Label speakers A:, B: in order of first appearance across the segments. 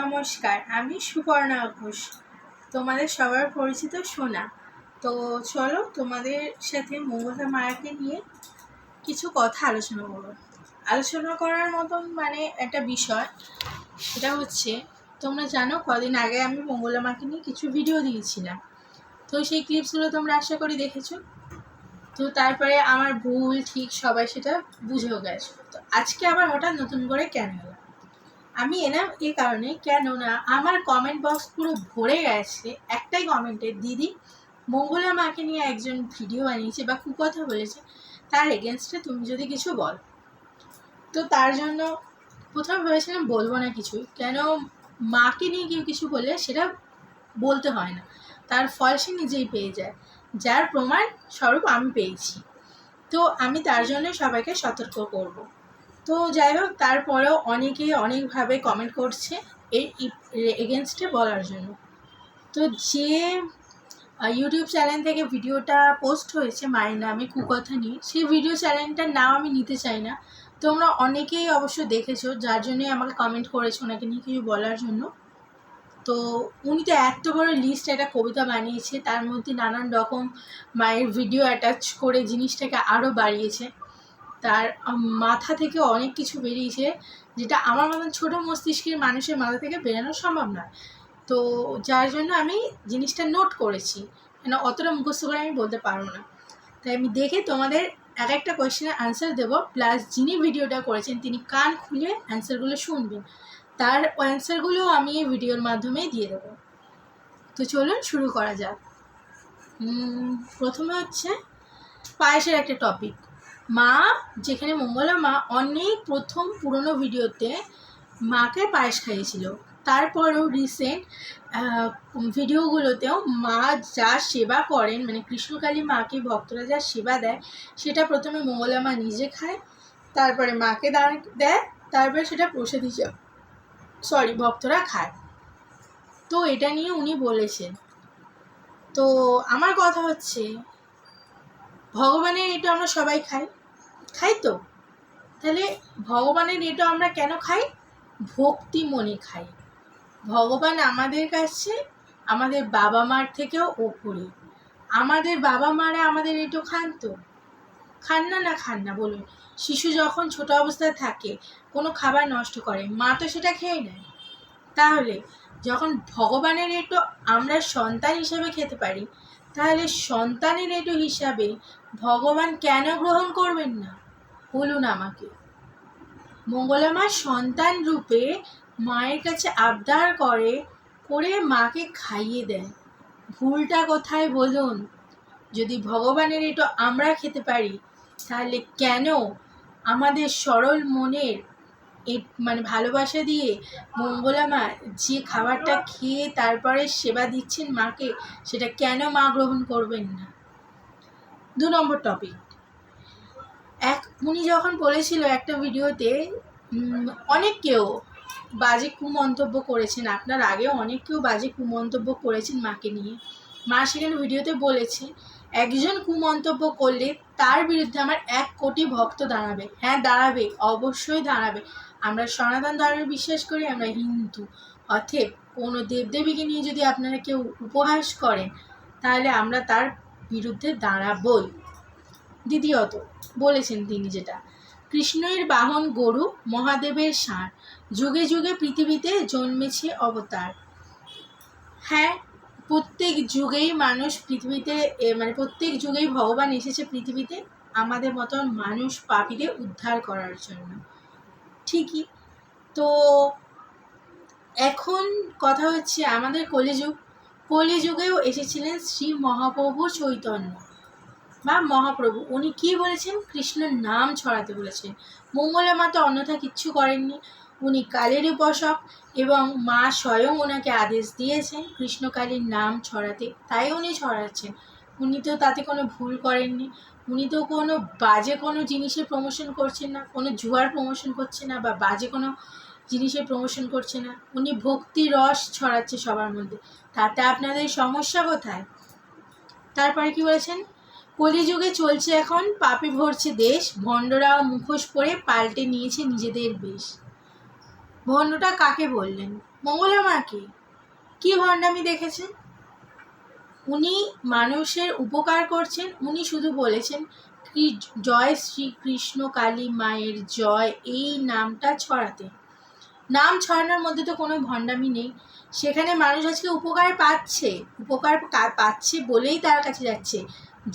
A: নমস্কার, আমি সুপর্ণা ঘোষ। তোমাদের সবার পরিচিত সোনা। তো চলো তোমাদের সাথে মঙ্গলা মায়াকে নিয়ে কিছু কথা আলোচনা করব। আলোচনা করার মতন মানে একটা বিষয়, সেটা হচ্ছে, তোমরা জানো কদিন আগে আমি মঙ্গলা মাকে নিয়ে কিছু ভিডিও দিয়েছিলাম। তো সেই ক্লিপসগুলো তোমরা আশা করি দেখেছ। তো তারপরে আমার ভুল, ঠিক সবাই সেটা বুঝেও গেছো। তো আজকে আবার হঠাৎ নতুন করে কেন এলাম আমি এলাম এ কারণে কেননা আমার কমেন্ট বক্স পুরো ভরে গেছে। একটাই কমেন্টে দিদি, মঙ্গলা মাকে নিয়ে একজন ভিডিও বানিয়েছে বা কুকথা বলেছে, তার এগেনস্টে তুমি যদি কিছু বল। তো তার জন্য প্রথমে ভেবেছিলাম বলব না কিছু, কেন মাকে নিয়ে কেউ কিছু বললে সেটা বলতে হয় না। তার ফল সে নিজেই পেয়ে যায়। যার প্রমাণ স্বরূপ আমি পেয়েছি। তো আমি তার জন্য সবাইকে সতর্ক করব। তো যাই হোক তারপরেও অনেকেই অনেকভাবে কমেন্ট করছে এর এগেনস্টে বলার জন্য। তো যে ইউটিউব চ্যানেল থেকে ভিডিওটা পোস্ট হয়েছে মায়ের নামে কুকথা নিয়ে সেই ভিডিও চ্যানেলটার নাম আমি নিতে চাই না। তোমরা অনেকেই অবশ্য দেখেছ, যার জন্যই আমাকে কমেন্ট করেছ ওনাকে নিয়ে কিছু বলার জন্য। তো উনি তো এত বড় লিস্ট একটা কবিতা বানিয়েছে, তার মধ্যে নানান রকম মায়ের ভিডিও অ্যাটাচ করে জিনিসটাকে আরও বাড়িয়েছে। তার মাথা থেকে অনেক কিছু বেরিয়েছে, যেটা আমার মতন ছোটো মস্তিষ্কের মানুষের মাথা থেকে বেরানো সম্ভব নয়। তো যার জন্য আমি জিনিসটা নোট করেছি, কেন অতটা মুখস্থ করে আমি বলতে পারব না। তাই আমি দেখে তোমাদের এক একটা কোয়েশ্চেনের অ্যান্সার দেবো প্লাস যিনি ভিডিওটা করেছেন, তিনি কান খুলে অ্যান্সারগুলো শুনবেন। তার অ্যান্সারগুলো আমি এই ভিডিওর মাধ্যমেই দিয়ে দেবো। তো চলুন শুরু করা যাক। প্রথমে হচ্ছে পায়েসের একটা টপিক মা, যেখানে মঙ্গলা মা অনেক প্রথম পুরনো ভিডিওতে মাকে পায়েস খাইয়েছিল। তারপরেও রিসেন্ট ভিডিওগুলোতেও মা যা সেবা করেন মানে কৃষ্ণকালী মাকে, ভক্তরা যা সেবা দেয়, সেটা প্রথমে মঙ্গলা মা নিজে খায়, তারপরে মাকে দেয়, তারপরে সেটা প্রসাদ হিসাবে সরি ভক্তরা খায়। তো এটা নিয়ে উনি বলেছেন। তো আমার কথা হচ্ছে ভগবানের এটা আমরা সবাই খাই। খাই তো? তাহলে ভগবানের এটা আমরা কেন খাই? ভক্তি মনে খাই। ভগবান আমাদের কাছে, আমাদের বাবা মার থেকেও ওপরে। আমাদের বাবা মারা আমাদের এটো খান তো? খান না না খান না, বলুন। শিশু যখন ছোট অবস্থায় থাকে, কোনো খাবার নষ্ট করে, মা তো সেটা খেয়ে নেয়। তাহলে যখন ভগবানের এটো আমরা সন্তান হিসাবে খেতে পারি, তাহলে সন্তানের এটো হিসাবে ভগবান কেন গ্রহণ করবেন না? বলুন আমাকে। মঙ্গলামা সন্তান রূপে মায়ের কাছে আবদার করে করে মাকে খাইয়ে দেয় ভুলটা কোথায় বলুন? যদি ভগবানের এটো আমরা খেতে পারি, তাহলে কেন আমাদের সরল মনের মানে ভালোবাসা দিয়ে মঙ্গলা মা যে খাবারটা খেয়ে তারপরে সেবা দিচ্ছেন মাকে, সেটা কেন মা গ্রহণ করবেন না? দু নম্বর টপিক এক, উনি যখন বলেছিল একটা ভিডিওতে অনেক কেউ বাজে কুমন্তব্য করেছেন, আপনার আগেও অনেক কেউ বাজে কুমন্তব্য করেছেন মাকে নিয়ে। মা সেখানে ভিডিওতে বলেছে, একজন কুমন্তব্য করলে তার বিরুদ্ধে আমার এক কোটি ভক্ত দাঁড়াবে। হ্যাঁ দাঁড়াবে, অবশ্যই দাঁড়াবে। আমরা সনাতন ধর্মে বিশ্বাস করি, আমরা হিন্দু। অথব কোনো দেবদেবীকে নিয়ে যদি আপনারা কেউ উপহাস করেন, তাহলে আমরা তার বিরুদ্ধে দাঁড়াবই। দ্বিতীয়ত, বলেছেন তিনি যেটা, কৃষ্ণের বাহন গরু মহাদেবের ষাঁড়, যুগে যুগে পৃথিবীতে জন্মেছে অবতার। হ্যাঁ প্রত্যেক যুগেই মানুষ পৃথিবীতে মানে প্রত্যেক যুগেই ভগবান এসেছে পৃথিবীতে আমাদের মতন মানুষ পাপিকে উদ্ধার করার জন্য। ঠিকই। তো এখন কথা হচ্ছে আমাদের কলিযুগ। কলিযুগেও এসেছিলেন শ্রী মহাপ্রভু চৈতন্য বা মহাপ্রভু। উনি কি বলেছেন? কৃষ্ণের নাম ছড়াতে বলেছেন। মঙ্গলা মাতা অন্যথা কিচ্ছু করেননি। উনি কালের উপাসক এবং মা স্বয়ং ওনাকে আদেশ দিয়েছেন কৃষ্ণকালীর নাম ছড়াতে। তাই উনি ছড়াচ্ছেন। উনি তো তাতে কোনো ভুল করেননি। উনি তো কোনো বাজে কোনো জিনিসের প্রমোশন করছেন না, কোনো জুয়ার প্রমোশন করছে না বা বাজে কোনো জিনিসের প্রমোশন করছে না। উনি ভক্তি রস ছড়াচ্ছে সবার মধ্যে। তাতে আপনাদের সমস্যা কোথায়? তারপরে কি বলেছেন? কলিযুগে চলছে এখন, পাপে ভরছে দেশ, ভণ্ডরাও মুখোশ পরে পাল্টে নিয়েছে নিজেদের বেশ। ভণ্ডটা কাকে বললেন? মঙ্গলা মাকে। কি ভণ্ডামি দেখেছেন? উনি মানুষের উপকার করছেন, উনি শুধু বলেছেন জয় শ্রী কৃষ্ণ কালী মায়ের জয় এই নামটা ছড়াতে। নাম ছড়ানোর মধ্যে তো কোনো ভণ্ডামি নেই। সেখানে মানুষ আজকে উপকার পাচ্ছে উপকার পাচ্ছে বলেই তার কাছে যাচ্ছে।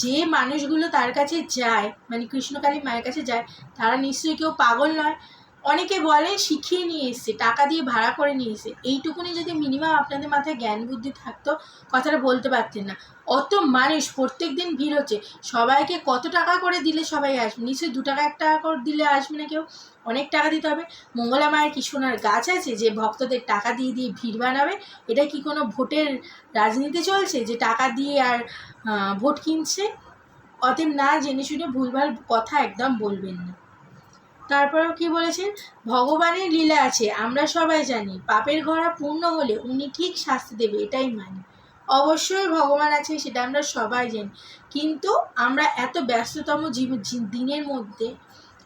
A: যে মানুষগুলো তার কাছে যায় মানে কৃষ্ণকালী মায়ের কাছে যায়, তারা নিশ্চয়ই কেউ পাগল নয়। অনেকে বলে শিখিয়ে নিয়ে এসছে, টাকা দিয়ে ভাড়া করে নিয়ে এসে এইটুকুনি যদি মিনিমাম আপনাদের মাথায় জ্ঞান বুদ্ধি থাকতো, কথাটা বলতে পারতেন না। অত মানুষ প্রত্যেক দিন ভিড় হচ্ছে। সবাইকে কত টাকা করে দিলে সবাই আসবে? নিশ্চয়ই দু টাকা, এক টাকা করে দিলে আসবে না কেউ। অনেক টাকা দিতে হবে। মঙ্গলা মায়ের কি সোনার গাছ আছে যে ভক্তদের টাকা দিয়ে দিয়ে ভিড় বানাবে? এটা কি কোনো ভোটের রাজনীতি চলছে যে টাকা দিয়ে আর ভোট কিনছে? অতএব না, জেনে শুনে ভুলভাল কথা একদম বলবেন না। তারপরেও কি বলেছেন? ভগবানের লীলা আছে, আমরা সবাই জানি। পাপের ঘোড়া পূর্ণ হলে উনি ঠিক শাস্তি দেবে, এটাই মানি। অবশ্যই ভগবান আছে, সেটা আমরা সবাই জানি। কিন্তু আমরা এত ব্যস্ততম জীব দিনের মধ্যে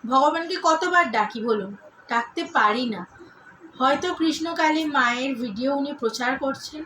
A: ভগবানকে কতবার ডাকি বলুন? ডাকতে পারি না। হয়তো কৃষ্ণকালী মায়ের ভিডিও উনি প্রচার করছেন,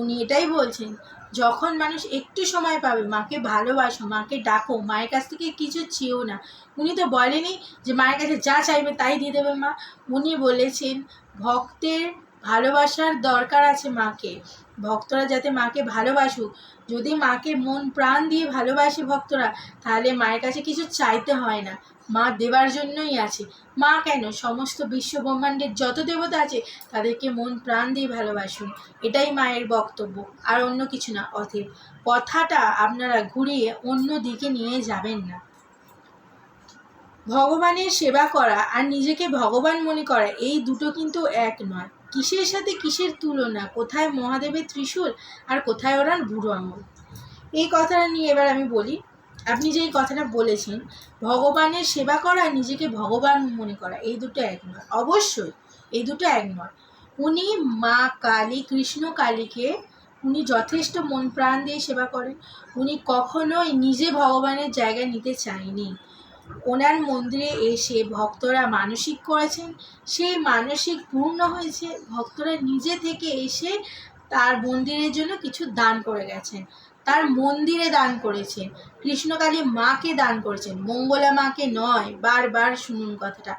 A: উনি এটাই বলছেন যখন মানুষ একটু সময় পাবে, মাকে ভালোবাসো, মাকে ডাকো, মায়ের কাছ থেকে কিছু চেয়েও না। উনি তো বলেনি যে মায়ের কাছে যা চাইবে তাই দিয়ে দেবে মা। উনি বলেছেন, ভক্তের ভালোবাসার দরকার আছে মাকে। ভক্তরা যাতে মাকে ভালোবাসুক। যদি মাকে মন প্রাণ দিয়ে ভালোবাসে ভক্তরা, তাহলে মায়ের কাছে কিছু চাইতে হয় না। মা দেবার জন্যই আছে। মা কেন? সমস্ত বিশ্ব ব্রহ্মাণ্ডের যত দেবতা আছে, তাদেরকে মন প্রাণ দিয়ে ভালোবাসুন। এটাই মায়ের বক্তব্য। আর অন্য কিছু না, অতএব কথাটা আপনারা ঘুরিয়ে অন্য দিকে নিয়ে যাবেন না। ভগবানের সেবা করা আর নিজেকে ভগবান মনে করা, এই দুটো কিন্তু এক নয়। কিসের সাথে কিসের তুলনা? কোথায় মহাদেবের ত্রিশূল আর কোথায় ওরার বুড়ো আঙুল? এই কথাটা নিয়ে এবার আমি বলি, আপনি যে এই কথাটা বলেছেন, ভগবানের সেবা করা নিজেকে ভগবান মনে করা, এই দুটো এক নয়। অবশ্যই এই দুটো এক নয়। উনি মা কালী, কৃষ্ণ কালীকে উনি যথেষ্ট মন প্রাণ দিয়ে সেবা করেন। উনি কখনোই নিজে ভগবানের জায়গা নিতে চায়নি। ওনার মন্দিরে এসে ভক্তরা মানসিক করেছেন। সেই মানসিক পূর্ণ হয়েছে। ভক্তরা নিজে থেকে এসে তার মন্দিরের জন্য কিছু দান করে গেছেন। তার মন্দিরে দান করেছেন। কৃষ্ণকালী মাকে দান করেছেন। মঙ্গলা মাকে নয়, বারবার শুনুন কথাটা।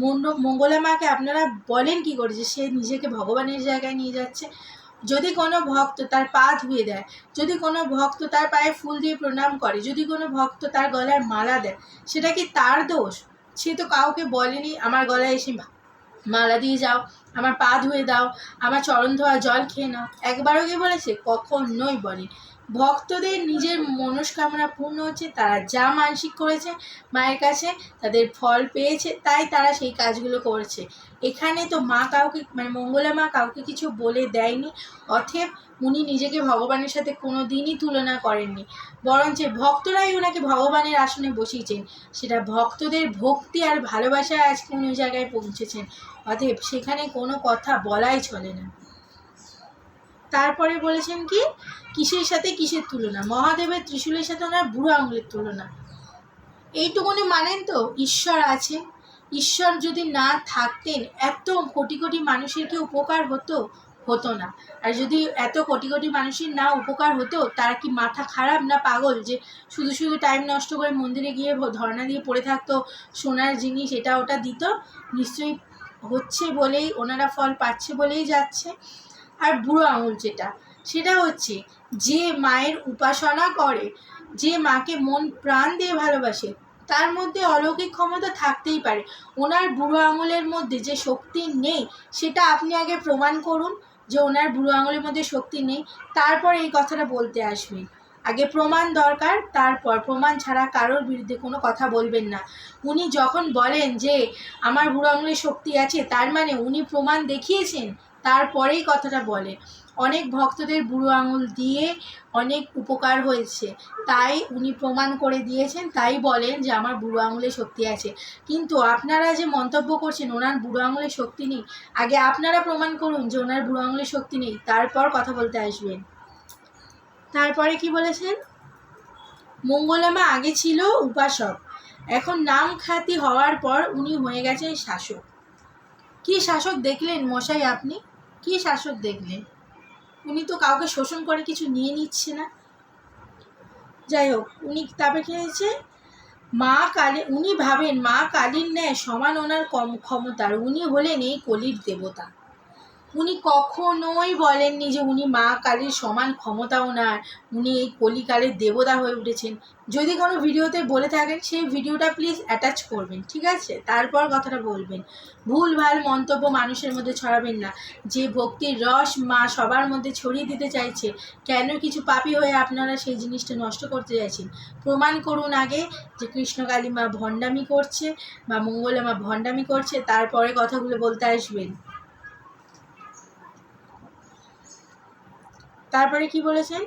A: মন্ড- মঙ্গলা মাকে আপনারা বলেন কি করে যে সে নিজেকে ভগবানের জায়গায় নিয়ে যাচ্ছে? যদি কোনো ভক্ত তার পা ধুয়ে দেয়, যদি কোনো ভক্ত তার পায়ে ফুল দিয়ে প্রণাম করে, যদি কোনো ভক্ত তার গলায় মালা দেয়, সেটা কি তার দোষ? সে তো কাউকে বলেনি, আমার গলায় এসে মালা দিয়ে যাও, আমার পা ধুয়ে দাও, আমার চরণ ধোয়া জল খেয়ে নাও। একবারও কি বলেছে? কখন নই বলে ভক্তদের নিজের মনস্কামনা পূর্ণ হচ্ছে, তারা যা মানসিক করেছে, মায়ের কাছে তাদের ফল পেয়েছে, তাই তারা সেই কাজগুলো করছে। এখানে তো মা কাউকে মানে মঙ্গলা মা কাউকে কিছু বলে দেয়নি, অথেব উনি নিজেকে ভগবানের সাথে কোনো দিনই তুলনা করেননি। বরঞ্চ ভক্তরাই ওনাকে ভগবানের আসনে বসিয়েছেন। সেটা ভক্তদের ভক্তি আর ভালোবাসায় আজকে উনি জায়গায় পৌঁছেছেন অতএব সেখানে কোনো কথা বলাই চলে না। তারপরে বলেছেন কি? কিসের সাথে কিসের তুলনা? মহাদেবের ত্রিশূলের সাথে ওনার বুড়ো আঙুলের তুলনা। এইটুকুনি মানেন তো, ঈশ্বর আছে। ঈশ্বর যদি না থাকতেন, এত কোটি কোটি মানুষের কি উপকার হতো? হতো না। আর যদি এত কোটি কোটি মানুষের না উপকার হতো, তারা কি মাথা খারাপ না পাগল যে শুধু শুধু টাইম নষ্ট করে মন্দিরে গিয়ে ধর্ণা দিয়ে পড়ে থাকতো, সোনার জিনিস এটা ওটা দিত? নিশ্চয়ই হচ্ছে বলেই, ওনারা ফল পাচ্ছে বলেই যাচ্ছে। আর বুড়ো আঙুল যেটা। সেটা হচ্ছে, যে মায়ের উপাসনা করে, যে মাকে মন প্রাণ দিয়ে ভালোবাসে, তার মধ্যে অলৌকিক ক্ষমতা থাকতেই পারে। ওনার বুড়ো আঙুলের মধ্যে যে শক্তি নেই, সেটা আপনি আগে প্রমাণ করুন যে ওনার বুড়ো আঙুলের মধ্যে শক্তি নেই, তারপর এই কথাটা বলতে আসবেন আগে প্রমাণ দরকার, তারপর প্রমাণ ছাড়া কারোর বিরুদ্ধে কোনো কথা বলবেন না। উনি যখন বলেন যে আমার বুড়ো আঙুলের শক্তি আছে, তার মানে উনি প্রমাণ দেখিয়েছেন, তারপরেই কথাটা বলে। অনেক ভক্তদের বুড়ো আঙুল দিয়ে অনেক উপকার হয়েছে। তাই উনি প্রমাণ করে দিয়েছেন, তাই বলেন যে আমার বুড়ো আঙুলে শক্তি আছে। কিন্তু আপনারা যে মন্তব্য করছেন, ওনার বুড়ো আঙুলে শক্তি নেই, আগে আপনারা প্রমাণ করুন যে ওনার বুড়ো আঙুলে শক্তি নেই, তারপর কথা বলতে আসবেন। তারপরে কি বলেছেন? মঙ্গলামা আগে ছিল উপাসক, এখন নাম খ্যাতি হওয়ার পর উনি হয়ে গেছেন শাসক। কি শাসক দেখলেন মশাই আপনি? কি শাসক দেখলেন? উনি তো কাউকে শোষণ করে কিছু নিয়ে নিচ্ছে না। যাই হোক, উনি তারপরে খেয়েছে, মা কালী, উনি ভাবেন মা কালীর ন্যায় সমান ওনার কম ক্ষমতার উনি হলেন এই কলির দেবতা। উনি কখনোই বলেননি যে উনি মা কালীর সমান ক্ষমতা ওনার। উনি এই কলিকালের দেবতা হয়ে উঠেছেন। যদি কোনো ভিডিওতে বলে থাকেন, সেই ভিডিওটা প্লিজ অ্যাটাচ করবেন, ঠিক আছে? তারপর কথাটা বলবেন। ভুল ভালো মন্তব্য মানুষের মধ্যে ছড়াবেন না। যে ভক্তির রস মা সবার মধ্যে ছড়িয়ে দিতে চাইছে, কেন কিছু পাপি হয়ে আপনারা সেই জিনিসটা নষ্ট করতে চাইছেন প্রমাণ করুন আগে যে কৃষ্ণকালী মা ভণ্ডামি করছে, বা মঙ্গলে মা ভণ্ডামি করছে, তারপরে কথাগুলো বলতে আসবেন। তারপরে কি বলেছেন?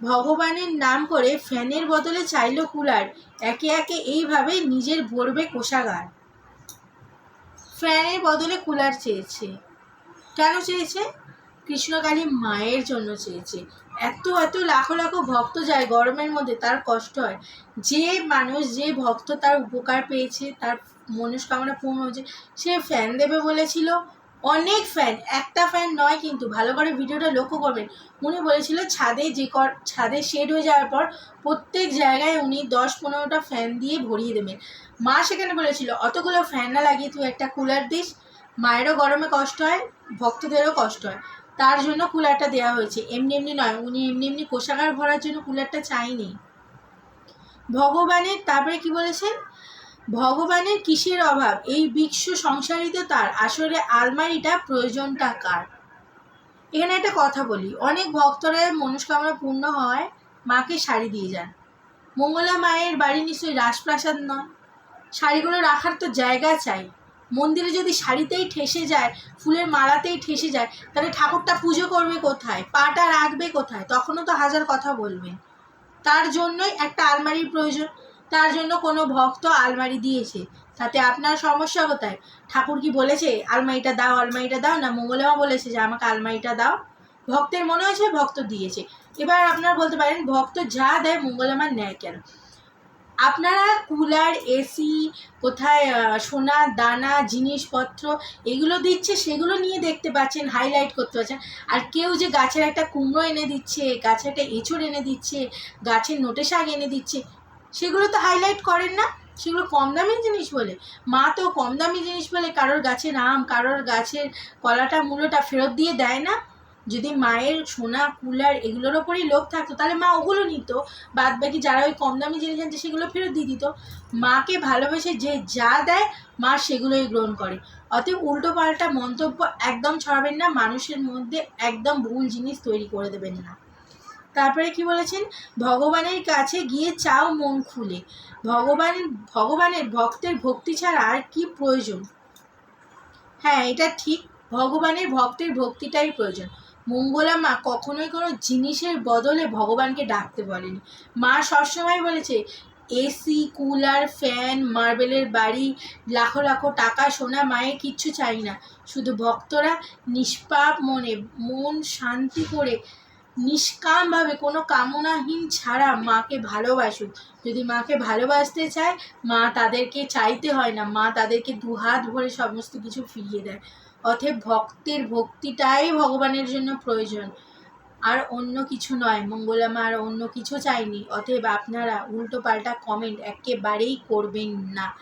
A: ভগবানের নাম করে ফ্যানের বদলে চাইলো কুলার, একে একে এইভাবে নিজের ভরবে কোষাগার। ফ্যানের বদলে কুলার চেয়েছে। কেন চেয়েছে? কৃষ্ণকালী মায়ের জন্য চেয়েছে। এত এত লাখো লাখো ভক্ত যায় গরমের মধ্যে, তার কষ্ট হয়। যে মানুষ, যে ভক্ত তার উপকার পেয়েছে, তার মনস্কামনা পূর্ণ হয়েছে, সে ফ্যান দেবে বলেছিল। অনেক ফ্যান একটা ফ্যান নয় কিন্তু, ভালো করে ভিডিওটা লক্ষ্য করবেন। উনি বলেছিল ছাদে যে কর, ছাদে শেড হয়ে যাওয়ার পর প্রত্যেক জায়গায় উনি দশ পনেরোটা ফ্যান দিয়ে ভরিয়ে দেবেন। মা সেখানে বলেছিল, অতগুলো ফ্যান না লাগিয়ে তুই একটা কুলার দিস। মায়েরও গরমে কষ্ট হয়, ভক্তদেরও কষ্ট হয়। তার জন্য কুলারটা দেওয়া হয়েছে। এমনি এমনি নয়, উনি এমনি এমনি কোষাগার ভরার জন্য কুলারটা চাইনি। ভগবানের তারপরে কি বলেছেন? ভগবানের কিসের অভাব? এই বিশ্ব সংসারিত তার আসলে আলমারিটা প্রয়োজনটা কার? এখানে একটা কথা বলি। অনেক ভক্তরা মনস্কামনা পূর্ণ হয় মাকে শাড়ি দিয়ে যান। মঙ্গলা মায়ের বাড়ি নিশ্চয়ই রাজপ্রাসাদ নয়। শাড়িগুলো রাখার তো জায়গা চাই। মন্দিরে যদি শাড়িতেই ঠেসে যায়, ফুলের মালাতেই ঠেসে যায়, তাহলে ঠাকুরটা পুজো করবে কোথায়? পাটা রাখবে কোথায়? তখনও তো হাজার কথা বলবেন। তার জন্যই একটা আলমারির প্রয়োজন। তার জন্য কোনো ভক্ত আলমারি দিয়েছে। তাতে আপনার সমস্যা কোথায়? ঠাকুর কি বলেছে, আলমারিটা দাও আলমারিটা দাও? না মঙ্গলেমা বলেছে যে আমাকে আলমারিটা দাও? ভক্তের মনে হয়েছে ভক্ত দিয়েছে। এবার আপনারা বলতে পারেন, ভক্ত যা দেয় মঙ্গলেমার নেয় কেন? আপনারা কুলার, এসি, কোথায় সোনা, দানা, জিনিসপত্র এগুলো দিচ্ছে, সেগুলো নিয়ে দেখতে পাচ্ছেন হাইলাইট করতে পারছেন আর কেউ যে গাছের একটা কুমড়ো এনে দিচ্ছে গাছের একটা এঁচড় এনে দিচ্ছে, গাছের নোটে শাক এনে দিচ্ছে সেগুলো তো হাইলাইট করেন না। সেগুলো কম দামি জিনিস বলে। মা তো কম দামি জিনিস বলে কারোর গাছের আম কারোর গাছের কলাটা, মূলোটা ফেরত দিয়ে দেয় না। যদি মায়ের সোনা, কুলার এগুলোর ওপরেই লোভ থাকতো, তাহলে মা ওগুলো নিত। বাদ বাকি যারা ওই কম দামি জিনিস আনছে, সেগুলো ফেরত দিয়ে দিত। মাকে ভালোবেসে যে যা দেয়, মা সেগুলোই গ্রহণ করে। অতএব উল্টো পাল্টা মন্তব্য একদম ছড়াবেন না। মানুষের মধ্যে একদম ভুল জিনিস তৈরি করে দেবেন না। তারপরে কি বলেছেন? ভগবানের কাছে গিয়ে চাও মন খুলে। ভগবান, ভগবানের ভক্তের ভক্তি ছাড়া আর কি প্রয়োজন? হ্যাঁ এটা ঠিক। ভগবানের ভক্তের ভক্তিটাই প্রয়োজন। মঙ্গলা মা কখনোই কোনো জিনিসের বদলে ভগবানকে ডাকতে বলেনি। মা সবসময় বলেছে, এসি, কুলার, ফ্যান, মার্বেলের বাড়ি, লাখো লাখো টাকা, সোনা, মায়ের কিচ্ছু চাই না। শুধু ভক্তরা নিষ্পাপ মনে, মন শান্তি করে নিষ্কামভাবে কোনো কামনাহীন ছাড়া মাকে ভালোবাসুক যদি মাকে ভালোবাসতে চায়, মা তাদেরকে চাইতে হয় না। মা তাদেরকে দুহাত ভরে সমস্ত কিছু ফিরিয়ে দেয়। অতএব ভক্তের ভক্তিটাই ভগবানের জন্য প্রয়োজন। আর অন্য কিছু নয় মঙ্গলামা আর অন্য কিছু চাইনি অতএব আপনারা উল্টো পাল্টা কমেন্ট একেবারেই করবেন না।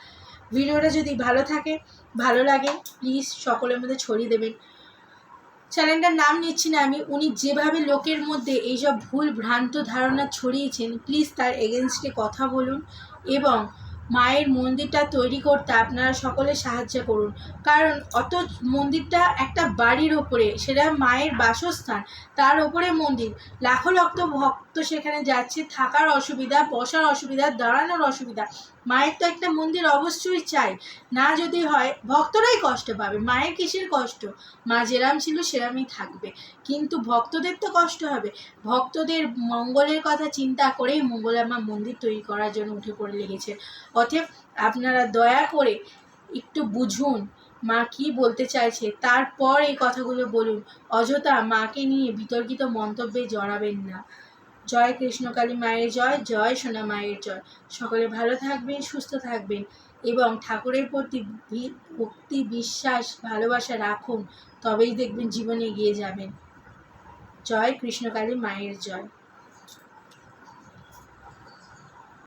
A: ভিডিওটা যদি ভালো থাকে, ভালো লাগে প্লিজ সকলের মধ্যে ছড়িয়ে দেবেন। চ্যানেলটার নাম নিচ্ছি না আমি, উনি যেভাবে লোকের মধ্যে এইসব ভুল ভ্রান্ত ধারণা ছড়িয়েছেন প্লিজ তার এগেনস্টে কথা বলুন এবং মায়ের মন্দিরটা তৈরি করতে আপনারা সকলে সাহায্য করুন। কারণ অত মন্দিরটা একটা বাড়ির ওপরে, সেটা মায়ের বাসস্থান, তার ওপরে মন্দির। লাখো লক্ষ ভক্ত সেখানে যাচ্ছে, থাকার অসুবিধা, বসার অসুবিধা, দাঁড়ানোর অসুবিধা। মায়ের তো একটা মন্দির অবশ্যই চাই। না যদি হয়, ভক্তরাই কষ্ট পাবে, মায়ের কিসের কষ্ট? মা যেরাম ছিল সেরামই থাকবে। কিন্তু ভক্তদের তো কষ্ট হবে। ভক্তদের মঙ্গলের কথা চিন্তা করেই মঙ্গলামা মন্দির তৈরি করার জন্য উঠে পড়ে লেগেছে। অতএব আপনারা দয়া করে একটু বুঝুন, মা কি বলতে চাইছে। তারপর এই কথাগুলো বলুন। অযথা মাকে নিয়ে বিতর্কিত মন্তব্যে জড়াবেন না। জয় কৃষ্ণ কালী মায়ের জয় জয় সোনা মায়ের জয়। সকলে ভালো থাকবেন, সুস্থ থাকবেন এবং ঠাকুরের প্রতি ভক্তি, বিশ্বাস, ভালোবাসা রাখুন, তবেই দেখবেন জীবনে এগিয়ে যাবেন জয় কৃষ্ণকালী মায়ের জয়।